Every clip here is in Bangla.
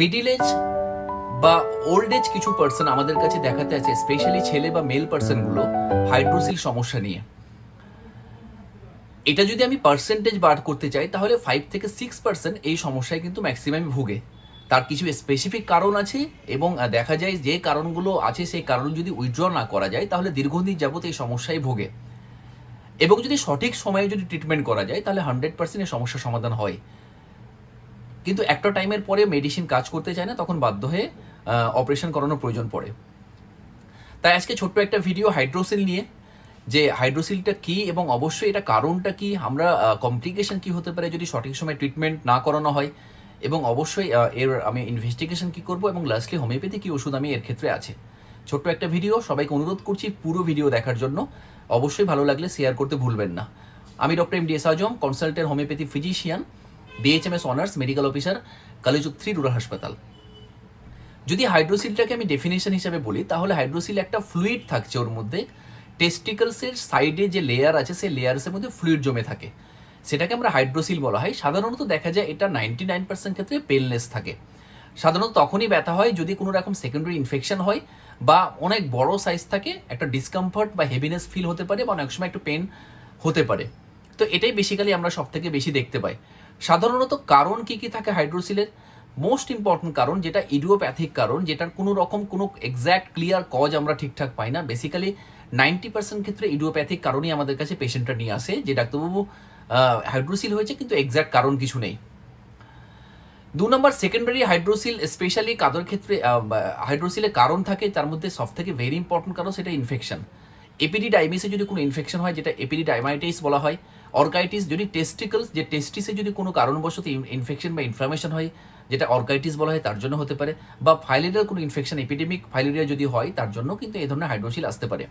মিডিল এজ বা ওল্ড এজ কিছু পার্সন আমাদের কাছে দেখাতে আছে স্পেশালি ছেলে বা মেল পার্সনগুলো হাইড্রোসিল সমস্যা নিয়ে। এটা যদি আমি পার্সেন্টেজ বার করতে চাই, তাহলে ফাইভ থেকে সিক্স পার্সেন্ট এই সমস্যায় কিন্তু ম্যাক্সিমাম ভুগে। তার কিছু স্পেসিফিক কারণ আছে এবং দেখা যায় যে কারণগুলো আছে, সেই কারণ যদি উইথড্র না করা যায়, তাহলে দীর্ঘদিন যাবত এই সমস্যায় ভোগে। এবং যদি সঠিক সময়ে যদি ট্রিটমেন্ট করা যায়, তাহলে হান্ড্রেড পার্সেন্ট এই সমস্যার সমাধান হয়। কিন্তু একটা টাইমের পরে মেডিসিন কাজ করতে চায় না, তখন বাধ্য হয়ে অপারেশন করানোর প্রয়োজন পড়ে। তাই আজকে ছোট্ট একটা ভিডিও হাইড্রোসিল নিয়ে, যে হাইড্রোসিলটা কি এবং অবশ্যই এটা কারণটা কি, আমরা কমপ্লিকেশন কি হতে পারে যদি সঠিক সময় ট্রিটমেন্ট না করানো হয়, এবং অবশ্যই এর আমি ইনভেস্টিগেশন কি করব এবং লাস্টলি হোমিওপ্যাথি কি ওষুধ আমি এর ক্ষেত্রে আছে। ছোট্ট একটা ভিডিও সবাইকে অনুরোধ করছি পুরো ভিডিও দেখার জন্য। অবশ্যই ভালো লাগলে শেয়ার করতে ভুলবেন না। আমি doctor M D S Azam consultant homeopathy physician BHMS honours medical officer কালীযুগ three rural হাসপাতাল যদি হাইড্রোসিলটাকে আমি ডেফিনেশন হিসাবে বলি, তাহলে হাইড্রোসিল একটা ফ্লুইড থাকছে ওর মধ্যে। টেস্টিকলসের সাইডে যে লেয়ার আছে, সেই লেয়ারসের মধ্যে ফ্লুইড জমে থাকে। সেটাকে আমরা হাইড্রোসিল বলা হয়। সাধারণত দেখা যায় এটা নাইনটি নাইন পার্সেন্ট ক্ষেত্রে পেনলেস থাকে। সাধারণত তখনই ব্যথা হয় যদি কোনো রকম সেকেন্ডারি ইনফেকশন হয় বা অনেক বড় সাইজ থাকে, একটা ডিসকমফর্ট বা হেভিনেস ফিল হতে পারে বা অনেক সময় একটু পেন হতে পারে। তো এটাই বেসিক্যালি আমরা সব থেকে বেশি দেখতে পাই। সাধারণত কারণ কি কি থাকে হাইড্রোসিলের? মোস্ট ইম্পর্টেন্ট কারণ যেটা ইডিওপ্যাথিক কারণ, যেটার কোনো রকম কোনো এক্স্যাক্ট ক্লিয়ার কজ আমরা ঠিকঠাক পাই না। বেসিক্যালি নাইনটি পার্সেন্ট ক্ষেত্রে ইডিওপ্যাথিক কারণই আমাদের কাছে পেশেন্টটা নিয়ে আসে। যে ডাক্তারবাবু হাইড্রোসিল হয়েছে কিন্তু এক্স্যাক্ট কারণ কিছু নেই। দু নম্বর সেকেন্ডারি হাইড্রোসিল স্পেশালি কাদের ক্ষেত্রে হাইড্রোসিলের কারণ থাকে, তার মধ্যে সব থেকে ভেরি ইম্পর্টেন্ট কারণ সেটা ইনফেকশন এপিডিডাইমিসে যদি কোনো ইনফেকশন হয়, যেটা এপিডিডাইমাইটিস বলা হয়, অর্কাইটিস যদি টেস্টিকলস যে টেস্টিসে যদি কোনো কারণবশত ইনফেকশন বা ইনফ্লামেশন হয়, যেটা অর্কাইটিস বলা হয়, তার জন্য হতে পারে, বা ফাইলেরিয়ার কোনো ইনফেকশন এপিডেমিক ফাইলেরিয়া যদি হয়, তার জন্য কিন্তু এই ধরনের হাইড্রোসিল আসতে পারে।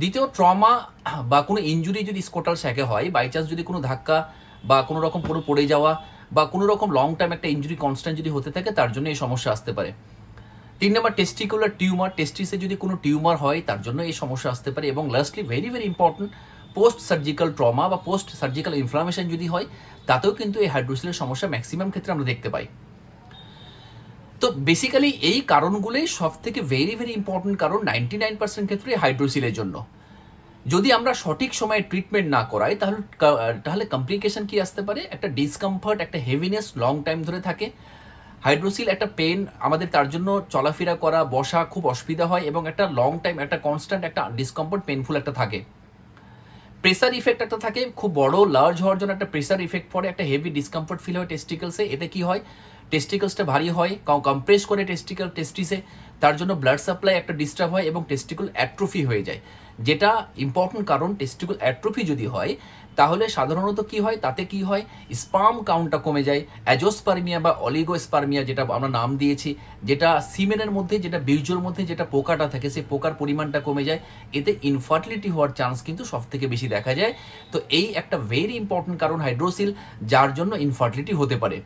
দ্বিতীয় ট্রমা বা কোনো ইনজুরি যদি স্কোটাল শ্যাকে হয় বাই চান্স যদি কোনো ধাক্কা বা কোনো রকম পুরো পড়ে যাওয়া বা কোনো রকম লং টাইম একটা ইনজুরি কনস্ট্যান্ট যদি হতে থাকে, তার জন্য এই সমস্যা আসতে পারে। তিন নম্বর টেস্টিকুলার টিউমার টেস্টিসে যদি কোনো টিউমার হয়, তার জন্য এই সমস্যা আসতে পারে। এবং lastly very very important post surgical trauma বা পোস্ট সার্জিক্যাল ইনফ্লামেশন যদি হয়, তাতেও কিন্তু এই হাইড্রোসিলের সমস্যা ম্যাক্সিমাম ক্ষেত্রে আমরা দেখতে পাই। তো বেসিক্যালি এই কারণগুলোই সব থেকে ভেরি ভেরি ইম্পর্টেন্ট কারণ নাইনটি নাইন পার্সেন্ট ক্ষেত্রে হাইড্রোসিলের জন্য। যদি আমরা সঠিক সময়ে ট্রিটমেন্ট না করাই, তাহলে তাহলে কমপ্লিকেশন কি আসতে পারে? একটা ডিসকমফর্ট একটা হেভিনেস লং টাইম ধরে থাকে। হাইড্রোসিল একটা পেন আমাদের তার জন্য চলাফেরা করা, বসা খুব অসুবিধা হয় এবং একটা লং টাইম একটা কনস্ট্যান্ট একটা ডিসকমফর্ট পেনফুল একটা থাকে। প্রেসার ইফেক্ট একটা থাকে, খুব বড় লার্জ হওয়ার জন্য একটা প্রেসার ইফেক্ট পড়ে, একটা হেভি ডিসকমফর্ট ফিল হয় টেস্টিকলসে এতে কি হয়? টেস্টিকলসটা ভারী হয় কম্প্রেস করে টেস্টিকল টেস্টিসে তার জন্য ব্লাড সাপ্লাই একটা ডিস্টার্ব হয় এবং টেস্টিকল অ্যাট্রোফি হয়ে যায়। যেটা ইম্পর্টেন্ট কারণ টেস্টিকল অ্যাট্রোফি যদি হয় তাহলে সাধারণত কি হয়? তাতে কি হয়? স্পাম কাউন্টটা কমে যায়। অ্যাজোস্পার্মিয়া বা অলিগো অলিগোস্পার্মিয়া যেটা আমরা নাম দিয়েছি, যেটা সিমেনের মধ্যে, যেটা বীর্যর মধ্যে, যেটা পোকাটা থাকে, সেই পোকার পরিমাণটা কমে যায়। এতে ইনফার্টিলিটি হওয়ার চান্স কিন্তু সব থেকে বেশি দেখা যায়। তো এই একটা ভেরি ইম্পর্টেন্ট কারণ হাইড্রোসিল যার জন্য ইনফার্টিলিটি হতে পারে।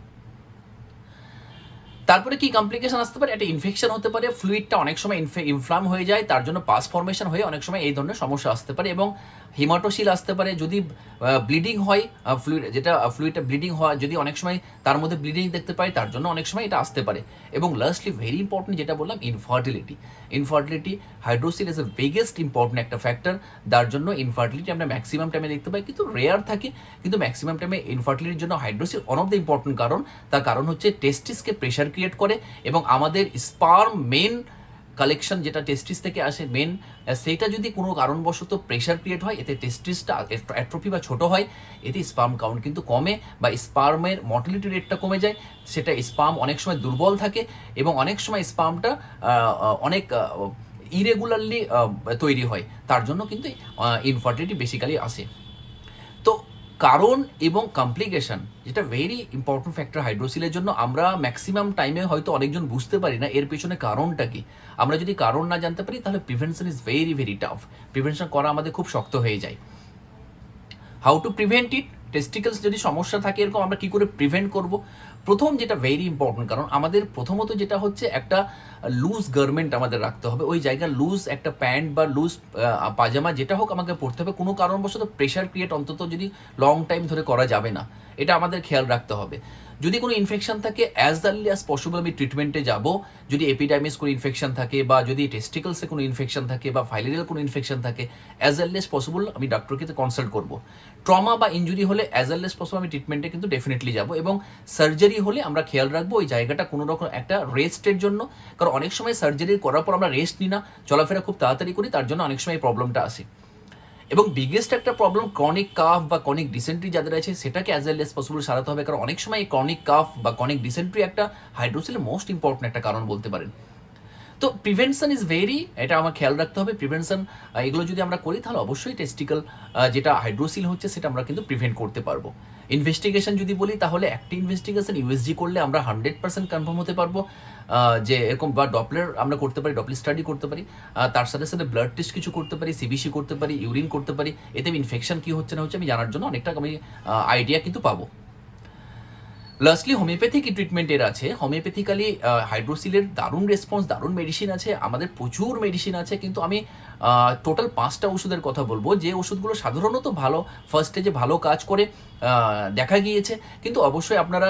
তারপরে কি কমপ্লিকেশন আসতে পারে? একটা ইনফেকশন হতে পারে ফ্লুইডটা অনেক সময় ইনফ্লাম হয়ে যায়, তার জন্য পাস ফর্মেশন হয়ে অনেক সময় এই ধরনের সমস্যা আসতে পারে এবং হিমাটোসিল আসতে পারে। যদি ব্লিডিং হয় ফ্লুইড যেটা ফ্লুইডটা ব্লিডিং হয় যদি অনেক সময় তার মধ্যে ব্লিডিং দেখতে পাই, তার জন্য অনেক সময় এটা আসতে পারে। এবং লাস্টলি ভেরি ইম্পর্টেন্ট যেটা বললাম infertility infertility hydrocele is a biggest important একটা ফ্যাক্টর যার জন্য ইনফার্টিলিটি আমরা ম্যাক্সিমাম টাইমে দেখতে পাই। কিন্তু রেয়ার থাকে, কিন্তু ম্যাক্সিমাম টাইমে ইনফার্টিলিটির জন্য hydrocele one of the important কারণ। তার কারণ হচ্ছে টেস্টিসকে প্রেশার ক্রিয়েট করে এবং আমাদের স্পার্ম মেন কালেকশন যেটা টেস্টিস থেকে আসে মেন সেইটা যদি কোনো কারণবশত প্রেশার ক্রিয়েট হয়, এতে টেস্টিসটা অ্যাট্রোফি বা ছোট হয়, এতে স্পার্ম কাউন্ট কিন্তু কমে বা স্পার্মের মর্টিলিটি রেটটা কমে যায়, সেটা স্পার্ম অনেক সময় দুর্বল থাকে এবং অনেক সময় স্পার্মটা অনেক ইরেগুলারলি তৈরি হয়। তার জন্য কিন্তু ইনফার্টিলিটি বেসিক্যালি আসে। কারণ এবং কমপ্লিকেশন যেটা ভেরি ইম্পর্টেন্ট ফ্যাক্টর হাইড্রোসিলের জন্য আমরা ম্যাক্সিমাম টাইমে হয়তো অনেকজন বুঝতে পারি না এর পেছনে কারণটা কি। আমরা যদি কারণ না জানতে পারি, তাহলে prevention is very very tough prevention করা আমাদের খুব শক্ত হয়ে যায়। How to prevent it testicles যদি সমস্যা থাকে এরকম আমরা কি করে প্রিভেন্ট করব? প্রথম যেটা ভেরি ইম্পর্টেন্ট কারণ আমাদের প্রথমত যেটা হচ্ছে একটা লুজ গার্মেন্ট আমাদের রাখতে হবে। ওই জায়গা লুজ একটা প্যান্ট বা লুজ পাজামা যেটা হোক আমাকে পরতে হবে। কোনো কারণবশত প্রেশার ক্রিয়েট অন্তত যদি লং টাইম ধরে করা যাবে না। এটা আমাদের খেয়াল রাখতে হবে। যদি কোনো ইনফেকশন থাকে অ্যাজ আর্লি অ্যাজ পসিবল আমি ট্রিটমেন্টে যাব। যদি এপিডাইমিস কোনো ইনফেকশন থাকে বা যদি টেস্টিকলসে কোনো ইনফেকশন থাকে বা ফাইলেরিয়াল কোনো ইনফেকশন থাকে অ্যাজ আর্লি অ্যাজ পসিবল আমি ডাক্তারকে কনসাল্ট করব। ট্রমা বা ইঞ্জুরি হলে অ্যাজ আর্লি অ্যাজ পসিবল আমি ট্রিটমেন্টে কিন্তু ডেফিনেটলি যাব এবং সার্জারি হলে আমরা খেয়াল রাখব ওই জায়গাটা কোনো রকম একটা রেস্টের জন্য। কারণ অনেক সময় সার্জারি করার পর আমরা রেস্ট নিই না, চলাফেরা খুব তাড়াতাড়ি করি, তার জন্য অনেক সময় এই প্রবলেমটা আসে। এবং বিগেস্ট একটা প্রবলেম ক্রনিক কাফ বা ক্রনিক ডিসেন্ট্রি যাদের আছে সেটাকে অ্যাজ এল এস পসিবল সারাতে হবে। কারণ অনেক সময় এই ক্রনিক কাফ বা ক্রনিক ডিসেন্ট্রি একটা হাইড্রোসিলের মোস্ট ইম্পর্টেন্ট একটা কারণ বলতে পারেন। তো প্রিভেনশন ইজ ভেরি এটা আমার খেয়াল রাখতে হবে। প্রিভেনশন এগুলো যদি আমরা করি, তাহলে অবশ্যই টেস্টিক্যাল যেটা হাইড্রোসিল হচ্ছে, সেটা আমরা কিন্তু প্রিভেন্ট করতে পারব। ইনভেস্টিগেশন যদি বলি, তাহলে একটি ইনভেস্টিগেশন ইউএসজি করলে আমরা হান্ড্রেড পার্সেন্ট কনফার্ম হতে পারব যে এরকম বা ডপলার আমরা করতে পারি ডপলার স্টাডি করতে পারি তার সাথে সাথে ব্লাড টেস্ট কিছু করতে পারি সিবিসি করতে পারি ইউরিন করতে পারি, এতে ইনফেকশন কী হচ্ছে না হচ্ছে আমি জানার জন্য অনেকটা আমি আইডিয়া কিন্তু পাবো। লাস্টলি হোমিওপ্যাথিক ট্রিটমেন্টের আছে। হোমিওপ্যাথিক্যালি হাইড্রোসিলের দারুণ রেসপন্স দারুণ মেডিসিন আছে। আমাদের প্রচুর মেডিসিন আছে। কিন্তু আমি টোটাল পাঁচটা ওষুধের কথা বলব। যে ওষুধগুলো সাধারণত ভালো ফার্স্ট স্টেজে ভালো কাজ করে দেখা গিয়েছে। কিন্তু অবশ্যই আপনারা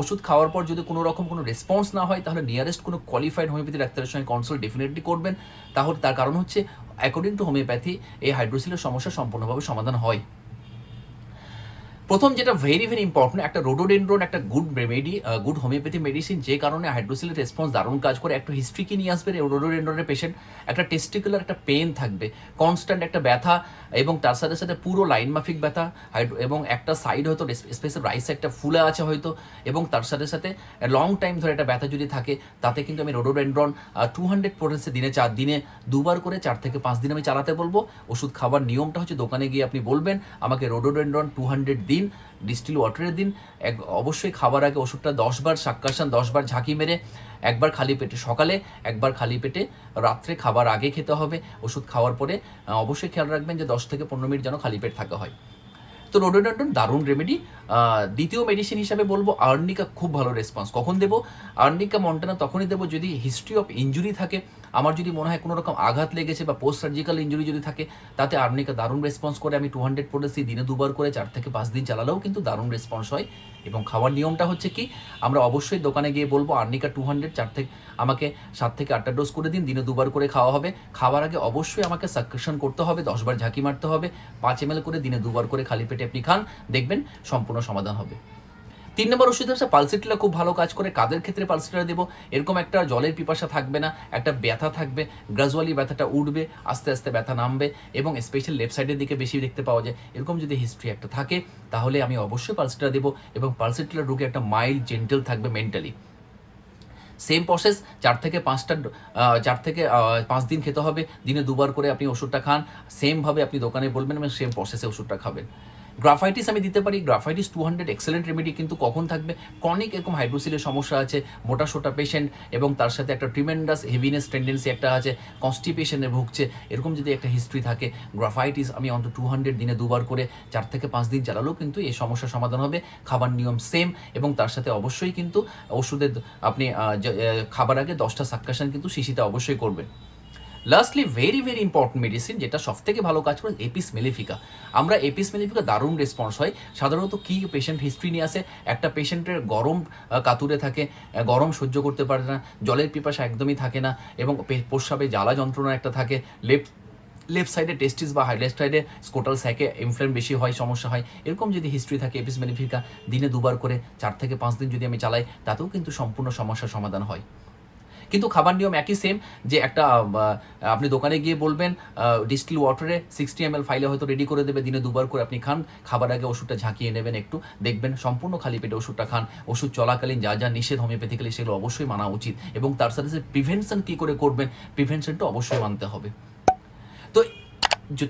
ওষুধ খাওয়ার পর যদি কোনো রকম কোনো রেসপন্স না হয়, তাহলে নিয়ারেস্ট কোনো কোয়ালিফাইড হোমিওপ্যাথি ডাক্তারের সঙ্গে কনসাল্ট ডেফিনেটলি করবেন। তাহলে তার কারণ হচ্ছে অ্যাকর্ডিং টু হোমিওপ্যাথি এই হাইড্রোসিলের সমস্যা সম্পূর্ণভাবে সমাধান হয়। প্রথম যেটা ভেরি ভেরি ইম্পর্টেন্ট একটা রোডোডেন্ড্রন একটা good remedy good homeopathy medicine যে কারণে হাইড্রোসিলের রেসপন্স দারুণ কাজ করে, একটা হিস্ট্রি কি নিয়ে আসবে রোডোডেন্ড্রনের পেশেন্ট একটা টেস্টিকুলার একটা পেন থাকবে কনস্ট্যান্ট একটা ব্যথা, এবং তার সাথে সাথে পুরো লাইন মাফিক ব্যথা হাইড্রো এবং একটা সাইড হয়তো স্পেশাল রাইস একটা ফুলে আছে হয়তো, এবং তার সাথে সাথে লং টাইম ধরে একটা ব্যথা যদি থাকে, তাতে কিন্তু আমি রোডোডেন্ড্রন টু হান্ড্রেড পোটেন্সে দিনে চার দিনে, দুবার করে চার থেকে পাঁচ দিন আমি চালাতে বলব, ওষুধ খাবার নিয়মটা হচ্ছে দোকানে গিয়ে আপনি বলবেন, আমাকে রোডোডেন্ড্রন টু হান্ড্রেড ডিস্টিল ওয়াটারের দিন। এক, অবশ্যই খাবার আগে ওষুধটা দশবার সাক্কাশান দশবার ঝাঁকি মেরে, একবার খালি পেটে সকালে, একবার খালি পেটে রাত্রে খাবার আগে খেতে হবে। ওষুধ খাওয়ার পরে অবশ্যই খেয়াল রাখবেন যে দশ থেকে পনেরো মিনিট যেন খালি পেট থাকা হয়। তো রোডোডান্টন দারুণ রেমেডি দ্বিতীয় মেডিসিন হিসাবে বলব আর্নিকা খুব ভালো রেসপন্স কখন দেবো? আর্নিকা মন্টানা তখনই দেবো যদি হিস্ট্রি অফ ইঞ্জুরি থাকে। আমার যদি মনে হয় কোনো রকম আঘাত লেগেছে বা পোস্ট সার্জিক্যাল ইঞ্জুরি যদি থাকে, তাতে আর্নিকা দারুণ রেসপন্স করে। আমি টু হান্ড্রেড পড়েছি, দিনে দুবার করে চার থেকে পাঁচ দিন চালালেও কিন্তু দারুণ রেসপন্স হয়। এবং খাওয়ার নিয়মটা হচ্ছে কি, আমরা অবশ্যই দোকানে গিয়ে বলব আর্নিকা টু হান্ড্রেড চার থেকে, আমাকে সাত থেকে আটটা ডোজ করে দিন, দিনে দুবার করে খাওয়া হবে। খাওয়ার আগে অবশ্যই আমাকে সাকশন করতে হবে দশবার ঝাঁকি মারতে হবে। পাঁচ এম করে দিনে দুবার করে খালি পেটে আপনি খান, দেখবেন সম্পূর্ণ সমাধান হবে। তিন নম্বর ওষুধ হচ্ছে পালসিটিলা, খুব ভালো কাজ করে। কাদের ক্ষেত্রে পালসিটিলা দেবো। এরকম একটা জলের পিপাসা থাকবে না, একটা ব্যথা থাকবে, গ্রাজুয়ালি ব্যথাটা উঠবে, আস্তে আস্তে ব্যথা নামবে এবং স্পেশাল লেফট সাইডের দিকে বেশি দেখতে পাওয়া যায়। এরকম যদি হিস্ট্রি একটা থাকে, তাহলে আমি অবশ্যই পালসিটিলা দেবো এবং পালসিটিলার রোগে একটা মাইল্ড জেন্টেল থাকবে মেন্টালি সেম প্রসেস চার থেকে পাঁচটা চার থেকে পাঁচ দিন খেতে হবে। দিনে দুবার করে আপনি ওষুধটা খান। সেমভাবে আপনি দোকানে বলবেন এবং সেম প্রসেসে ওষুধটা খাবেন। গ্রাফাইটিস আমি দিতে পারি graphites two hundred excellent remedy কিন্তু কখন থাকবে? ক্রনিক এরকম হাইড্রোসিলের সমস্যা আছে, মোটা সোটা পেশেন্ট এবং তার সাথে একটা ট্রিমেন্ডাস হেভিনেস টেন্ডেন্সি একটা আছে কনস্টিপেশনে ভুগছে, এরকম যদি একটা হিস্ট্রি থাকে গ্রাফাইটিস আমি অন্তত টু হান্ড্রেড দিনে দুবার করে, চার থেকে পাঁচ দিন চালালেও কিন্তু এই সমস্যার সমাধান হবে, খাবার নিয়ম সেম এবং তার সাথে অবশ্যই কিন্তু ওষুধের, আপনি খাবার আগে দশটা সাক্কাশন কিন্তু শিশিতে অবশ্যই করবেন। Lastly very very important medicine যেটা সব থেকে ভালো কাজ করে এপিস মেলিফিকা আমরা এপিস মেলিফিকা দারুণ রেসপন্স হয়। সাধারণত কি পেশেন্ট হিস্ট্রি নিয়ে আসে? একটা পেশেন্টের গরম কাতুরে থাকে গরম সহ্য করতে পারে না, জলের পিপাসা একদমই থাকে না এবং প্রস্রাবে জ্বালা যন্ত্রণা একটা থাকে লেফট লেফট সাইডে টেস্টিস বা লেফট সাইডে স্কোটাল স্যাকে ইনফ্লেম বেশি হয়, সমস্যা হয়। এরকম যদি হিস্ট্রি থাকে এপিস মেলিফিকা দিনে দুবার করে, চার থেকে পাঁচ দিন যদি আমি চালাই, তাতেও কিন্তু সম্পূর্ণ সমস্যার সমাধান হয়। কিন্তু খাবার নিয়ম একই সেম যে একটা আপনি দোকানে গিয়ে বলবেন ডিস্টিল ওয়াটারে সিক্সটি এম এল ফাইলে হয়তো রেডি করে দেবে, দিনে দুবার করে আপনি খান, খাবার আগে ওষুধটা ঝাঁকিয়ে নেবেন একটু, দেখবেন সম্পূর্ণ খালি পেটে ওষুধটা খান, ওষুধ চলাকালীন যা যা নিষেধ হোমিওপ্যাথিক্যালি সেগুলো অবশ্যই মানা উচিত এবং তার সাথে সাথে প্রিভেনশন কী করে করবেন প্রিভেনশনটা অবশ্যই মানতে হবে। তো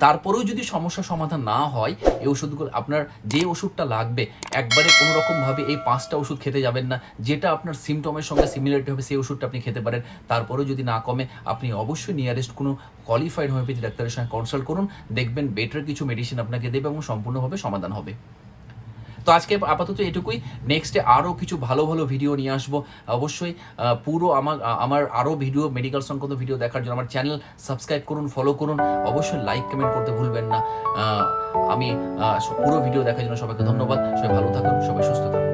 তারপরেও যদি সমস্যা সমাধান না হয়, এই ওষুধগুলো, আপনার যে ওষুধটা লাগবে, একবারে কোনো রকমভাবে এই পাঁচটা ওষুধ খেতে যাবেন না, যেটা আপনার সিমটমের সঙ্গে সিমিলারিটি হবে, সেই ওষুধটা আপনি খেতে পারেন। তারপরেও যদি না কমে, আপনি অবশ্যই নিয়ারেস্ট কোনো কোয়ালিফাইড হোমিওপ্যাথি ডাক্তারের সঙ্গে কনসাল্ট করুন, দেখবেন বেটার কিছু মেডিসিন আপনাকে দেবে এবং সম্পূর্ণভাবে সমাধান হবে। তো আজকে আপাতত এটুকুই। নেক্সটে আরও কিছু ভালো ভালো ভিডিও নিয়ে আসব। অবশ্যই পুরো আমার আমার আরও ভিডিও মেডিকেল সংক্রান্ত ভিডিও দেখার জন্য আমার চ্যানেল সাবস্ক্রাইব করুন ফলো করুন। অবশ্যই লাইক কমেন্ট করতে ভুলবেন না। আমি পুরো ভিডিও দেখার জন্য সবাইকে ধন্যবাদ। সবাই ভালো থাকুন, সবাই সুস্থ থাকুন।